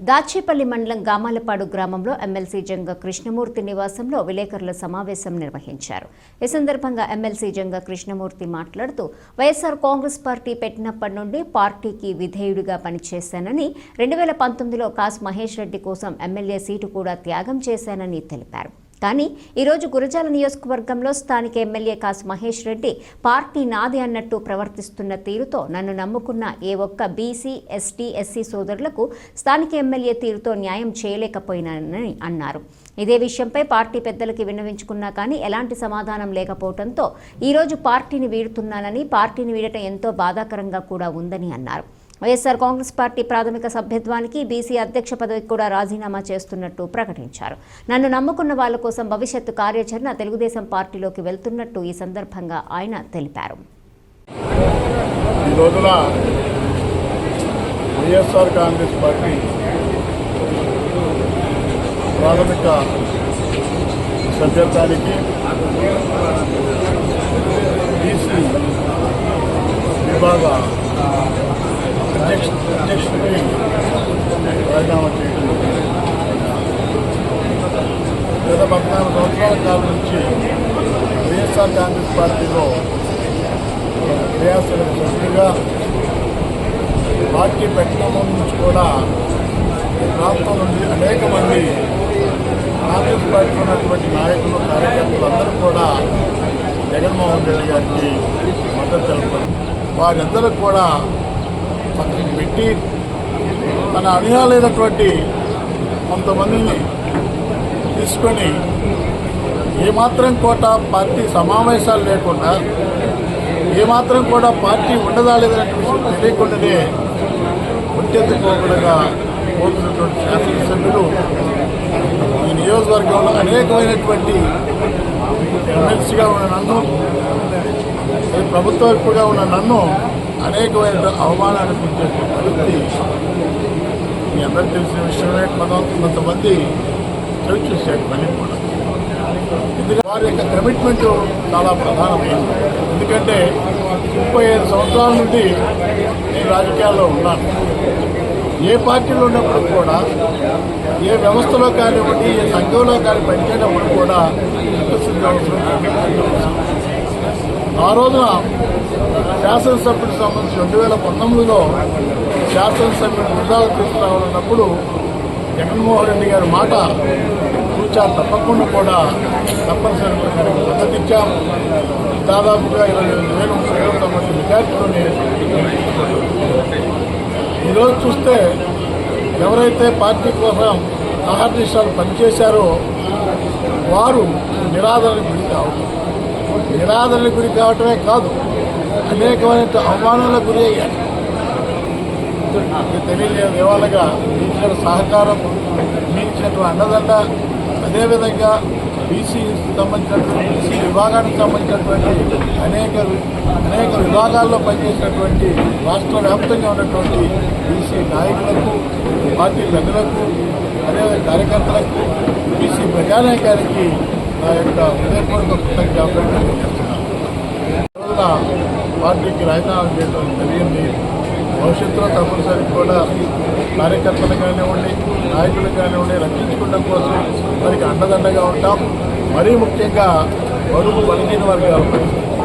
దాచేపల్లి మండలం గామాలపాడు గ్రామంలో ఎమ్మెల్సీ జంగ కృష్ణమూర్తి నివాసంలో విలేకరుల సమావేశం నిర్వహించారు. ఈ సందర్భంగా ఎమ్మెల్సీ జంగ కృష్ణమూర్తి మాట్లాడుతూ వైఎస్ఆర్ కాంగ్రెస్ పార్టీ పెట్టినప్పటి నుండి పార్టీకి విధేయుడిగా పనిచేశానని రెండు వేల పంతొమ్మిదిలో కాస్ మహేష్ రెడ్డి కోసం ఎమ్మెల్యే సీటు కూడా త్యాగం చేశానని తెలిపారు. కానీ ఈరోజు గురజాల నియోజకవర్గంలో స్థానిక ఎమ్మెల్యే కాసు మహేష్ రెడ్డి పార్టీ నాది అన్నట్టు ప్రవర్తిస్తున్న తీరుతో నన్ను నమ్ముకున్న ఏ ఒక్క బీసీ ఎస్టీ ఎస్సీ సోదరులకు స్థానిక ఎమ్మెల్యే తీరుతో న్యాయం చేయలేకపోయినానని అన్నారు. ఇదే విషయంపై పార్టీ పెద్దలకి విన్నవించుకున్నా కానీ ఎలాంటి సమాధానం లేకపోవడంతో ఈరోజు పార్టీని వీడుతున్నానని పార్టీని వీడటం ఎంతో బాధాకరంగా కూడా ఉందని అన్నారు. వైఎస్ఆర్ కాంగ్రెస్ పార్టీ ప్రాథమిక సభ్యత్వానికి బీసీ అధ్యక్ష పదవికి కూడా రాజీనామా చేస్తున్నట్టు ప్రకటించారు. నన్ను నమ్ముకున్న వాళ్ళ కోసం భవిష్యత్తు కార్యాచరణ తెలుగుదేశం పార్టీలోకి వెళ్తున్నట్టు ఈ సందర్భంగా ఆయన తెలిపారు. ఈ రోజున వైఎస్ఆర్ కాంగ్రెస్ పార్టీ ప్రాథమిక సభ్యత్వానికి బీసీ విభాగ అధ్యక్ష అధ్యక్షుడికి రాజీనామా చేయడం గత పద్నాలుగు సంవత్సరాల కాలం నుంచి వైఎస్ఆర్ కాంగ్రెస్ పార్టీలో క్రియాశీలక సభ్యులుగా పార్టీ పెట్టడం నుంచి కూడా ప్రాంతం నుండి అనేక మంది కాంగ్రెస్ పార్టీలో ఉన్నటువంటి నాయకులు కార్యకర్తలు అందరూ కూడా జగన్మోహన్ రెడ్డి గారికి మద్దతు తెలుపుతారు వారందరూ కూడా పక్కన పెట్టి తన అనుయాలైనటువంటి కొంతమందిని తీసుకొని ఏమాత్రం కూడా పార్టీ సమావేశాలు లేకుండా ఏమాత్రం కూడా పార్టీ ఉండదా లేదనే విషయం తెలియకుండానే ఒంటెత్తుకోకుండా పోతున్నటువంటి శాసనసభ్యులు ఈ నియోజకవర్గంలో అనేకమైనటువంటి ఎమ్మెల్సీగా ఉన్న నన్ను ప్రభుత్వ వైపుగా ఉన్న నన్ను అనేకమైన అవమానానికి గురించే పరిస్థితి మీ అందరికీ తెలిసిన విషయమే. కొంత కొంతమంది చవి చూశారు మళ్ళీ కూడా. వారి యొక్క కమిట్మెంట్ చాలా ప్రధానమైనది ఎందుకంటే ముప్పై ఐదు సంవత్సరాల నుండి నేను రాజకీయాల్లో ఉన్నాను. ఏ పార్టీలో ఉన్నప్పుడు కూడా ఏ వ్యవస్థలో కానివ్వండి ఏ సంఘంలో కానీ పనిచేయనప్పుడు కూడా ఆ రోజున శాసనసభ్యుడికి సంబంధించి రెండు వేల పంతొమ్మిదిలో శాసనసభ్యుడు నిర్ధారణ తీసుకురావాలన్నప్పుడు జగన్మోహన్ రెడ్డి గారి మాట కూర్చా తప్పకుండా కూడా తప్పనిసరిగా మద్దతు ఇచ్చాం దాదాపుగా ఇరవై ఎనిమిది వేలు ముప్పై విద్యార్థులని ఈరోజు చూస్తే ఎవరైతే పార్టీ కోసం అహర్నిశాలు పనిచేశారో వారు నిరాదరణకు గురి కావటం. నిరాదరణకు గురి కావటమే కాదు అనేకమైన అవమానాలకు గురి అయ్యారు. మీకు దేవాలగా ఇచ్చిన సహకారం మీ ఇచ్చినటువంటి అండదండ అదేవిధంగా బీసీ సంబంధించినటువంటి బీసీ విభాగానికి సంబంధించినటువంటి అనేక అనేక విభాగాల్లో పనిచేసినటువంటి రాష్ట్ర వ్యాప్తంగా ఉన్నటువంటి బీసీ నాయకులకు పార్టీ పెద్దలకు అదేవిధంగా కార్యకర్తలకు బీసీ ప్రజానాయకానికి నా యొక్క హృదయపూర్వక కృతజ్ఞతలు పార్టీకి రాజీనామా చేయడం జరిగింది. భవిష్యత్తులో తప్పనిసరి కూడా కార్యకర్తలు కానివ్వండి నాయకులు కానివ్వండి రక్షించుకోవడం కోసం వారికి అండదండగా ఉంటాం. మరీ ముఖ్యంగా బరువు బలహీన వర్గాలు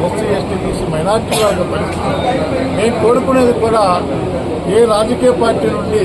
ఎస్సీ ఎస్టీ బీసీ మైనార్టీ వర్గ పరిస్థితి మేము కోరుకునేది కూడా ఏ రాజకీయ పార్టీ నుండి